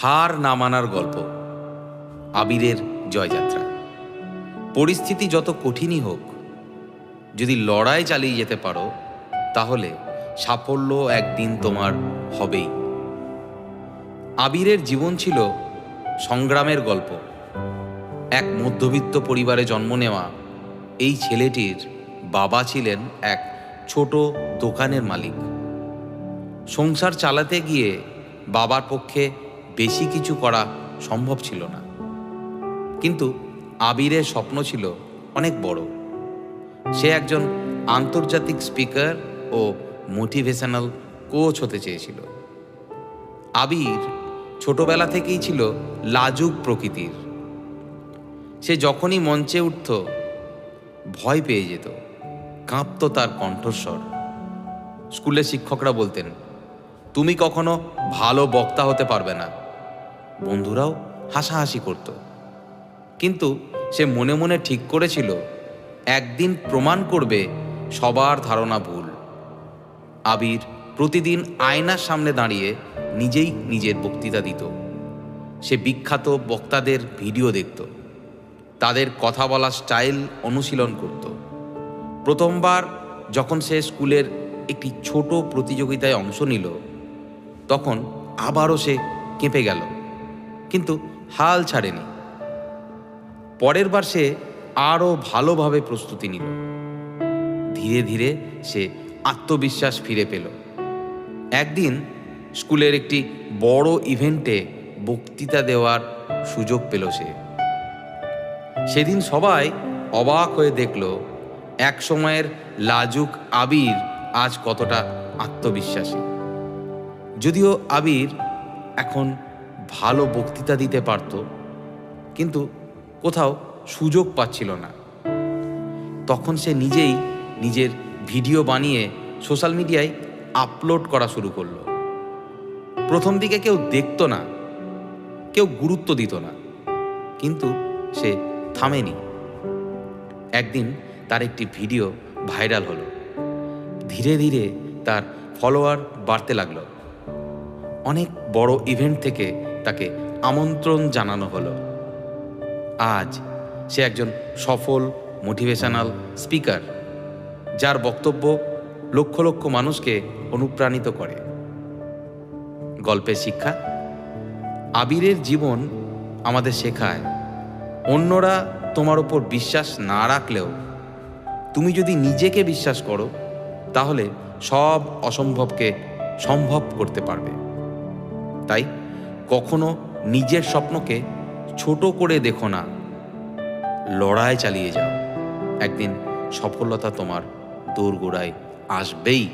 হার না মানার গল্প। আবিরের জয়যাত্রা। পরিস্থিতি যত কঠিনই হোক, যদি লড়াই চালিয়ে যেতে পারো, তাহলে সাফল্য একদিন তোমার হবেই। আবিরের জীবন ছিল সংগ্রামের গল্প। এক মধ্যবিত্ত পরিবারে জন্ম নেওয়া এই ছেলেটির বাবা ছিলেন এক ছোট দোকানের মালিক। সংসার চালাতে গিয়ে বাবার পক্ষে বেশি কিছু করা সম্ভব ছিল না। কিন্তু আবিরের স্বপ্ন ছিল অনেক বড়। সে একজন আন্তর্জাতিক স্পিকার ও মোটিভেশনাল কোচ হতে চেয়েছিল। আবির ছোটবেলা থেকেই ছিল লাজুক প্রকৃতির। সে যখনই মঞ্চে উঠত, ভয় পেয়ে যেত, কাঁপতো তার কণ্ঠস্বর। স্কুলের শিক্ষকরা বলতেন, তুমি কখনো ভালো বক্তা হতে পারবে না। বন্ধুরাও হাসাহাসি করত। কিন্তু সে মনে মনে ঠিক করেছিল, একদিন প্রমাণ করবে সবার ধারণা ভুল। আবির প্রতিদিন আয়নার সামনে দাঁড়িয়ে নিজেই নিজের বক্তৃতা দিত। সে বিখ্যাত বক্তাদের ভিডিও দেখত। তাদের কথা বলার স্টাইল অনুশীলন করত। প্রথমবার যখন সে স্কুলের একটি ছোট প্রতিযোগিতায় অংশ নিল, তখন আবারও সে কেঁপে গেল। কিন্তু হাল ছাড়েনি। পরের বার সে আরও ভালোভাবে প্রস্তুতি নিল। ধীরে ধীরে সে আত্মবিশ্বাস ফিরে পেল। একদিন স্কুলের একটি বড় ইভেন্টে বক্তৃতা দেওয়ার সুযোগ পেল সে। সেদিন সবাই অবাক হয়ে দেখল, এক সময়ের লাজুক আবির আজ কতটা আত্মবিশ্বাসী। যদিও আবির এখন ভালো বক্তৃতা দিতে পারত, কিন্তু কোথাও সুযোগ পাচ্ছিল না। তখন সে নিজেই নিজের ভিডিও বানিয়ে সোশ্যাল মিডিয়ায় আপলোড করা শুরু করল। প্রথম দিকে কেউ দেখতো না, কেউ গুরুত্ব দিত না, কিন্তু সে থামেনি। একদিন তার একটি ভিডিও ভাইরাল হলো। ধীরে ধীরে তার ফলোয়ার বাড়তে লাগল। অনেক বড় ইভেন্ট থেকে তাকে আমন্ত্রণ জানানো হলো। আজ সে একজন সফল মোটিভেশনাল স্পিকার যার বক্তব্য লক্ষ লক্ষ মানুষকে অনুপ্রাণিত করে। গল্পের শিক্ষা, আবিরের জীবন আমাদের শেখায়, অন্যরা তোমার ওপর বিশ্বাস না রাখলেও তুমি যদি নিজেকে বিশ্বাস করো, তাহলে সব অসম্ভবকে সম্ভব করতে পারবে। তাই কখনো নিজের স্বপ্নকে ছোট করে দেখো না। লড়াই চালিয়ে যাও। একদিন সফলতা তোমার দোরগোড়ায় আসবেই।